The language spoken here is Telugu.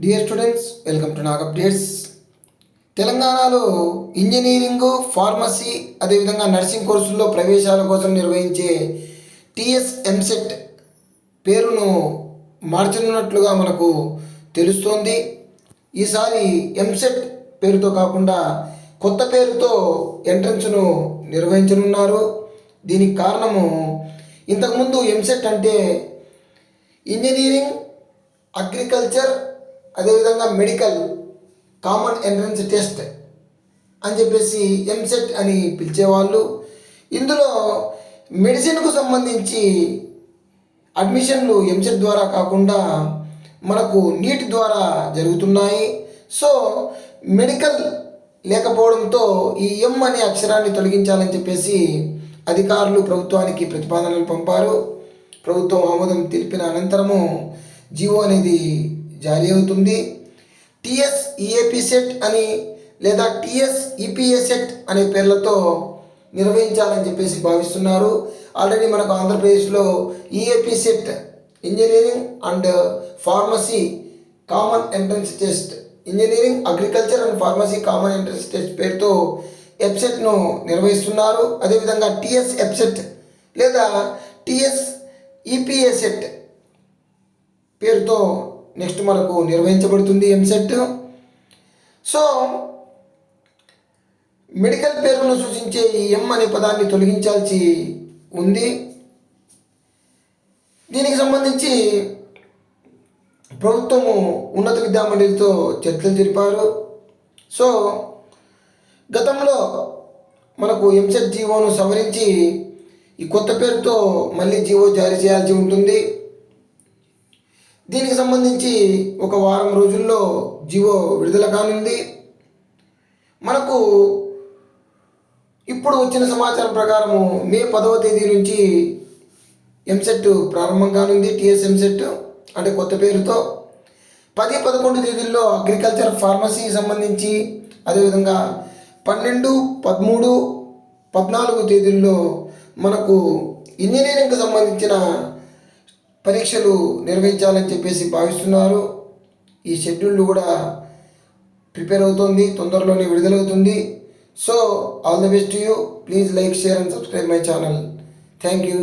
Dear students welcome to Nag updates తెలంగాణలో ఇంజనీరింగ్ ఫార్మసీ అదేవిధంగా నర్సింగ్ కోర్సుల్లో ప్రవేశాల కోసం నిర్వహించే టిఎస్ ఎంసెట్ పేరును మార్చనున్నట్లుగా మనకు తెలుస్తోంది. ఈసారి ఎంసెట్ పేరుతో కాకుండా కొత్త పేరుతో ఎంట్రన్స్ను నిర్వహించనున్నారు. దీనికి కారణము ఇంతకుముందు ఎంసెట్ అంటే ఇంజనీరింగ్ అగ్రికల్చర్ అదేవిధంగా మెడికల్ కామన్ ఎంట్రన్స్ టెస్ట్ అని చెప్పేసి ఎంసెట్ అని పిలిచేవాళ్ళు. ఇందులో మెడిసిన్కు సంబంధించి అడ్మిషన్లు ఎంసెట్ ద్వారా కాకుండా మనకు నీట్ ద్వారా జరుగుతున్నాయి. సో మెడికల్ లేకపోవడంతో ఈ ఎం అనే అక్షరాన్ని తొలగించాలని చెప్పేసి అధికారులు ప్రభుత్వానికి ప్రతిపాదనలు పంపారు. ప్రభుత్వం ఆమోదం తెలిపిన అనంతరము జీవో అనేది జారీ అవుతుంది. టిఎస్ ఈఏపి సెట్ అని లేదా టిఎస్ ఈపీఏ సెట్ అనే పేర్లతో నిర్వహించాలని చెప్పేసి భావిస్తున్నారు. ఆల్రెడీ మనకు ఆంధ్రప్రదేశ్లో EAP CET engineering and pharmacy common entrance test engineering agriculture and pharmacy common entrance test పేరుతో ఎప్సెట్ను నిర్వహిస్తున్నారు. అదేవిధంగా టిఎస్ ఎప్సెట్ లేదా టిఎస్ ఈపీఏ సెట్ పేరుతో నెక్స్ట్ మనకు నిర్వహించబడుతుంది ఎంసెట్ సో మెడికల్ పేరును సూచించే ఈ ఎం అనే పదాన్ని తొలగించాల్సి ఉంది. దీనికి సంబంధించి ప్రభుత్వము ఉన్నత విద్యామండలితో చర్చలు జరిపారు. సో గతంలో మనకు ఎంసెట్ జీవోను సవరించి ఈ కొత్త పేరుతో మళ్ళీ జీవో జారీ చేయాల్సి ఉంటుంది. దీనికి సంబంధించి ఒక వారం రోజుల్లో జీవో విడుదల కానుంది. మనకు ఇప్పుడు వచ్చిన సమాచారం ప్రకారము మే పదవ తేదీ నుంచి ఎంసెట్ ప్రారంభం కానుంది టిఎస్ ఎంసెట్ అంటే కొత్త పేరుతో. పది పదకొండు తేదీల్లో అగ్రికల్చర్ ఫార్మసీ సంబంధించి అదేవిధంగా పన్నెండు పదమూడు పద్నాలుగు తేదీల్లో మనకు ఇంజనీరింగ్కి సంబంధించిన పరీక్షలు నిర్వహించాలని చెప్పేసి భావిస్తున్నారు. ఈ షెడ్యూల్ కూడా ప్రిపేర్ అవుతుంది తొందరలోనే విడుదలవుతుంది. So all the best you. Please like share and subscribe my channel. Thank you.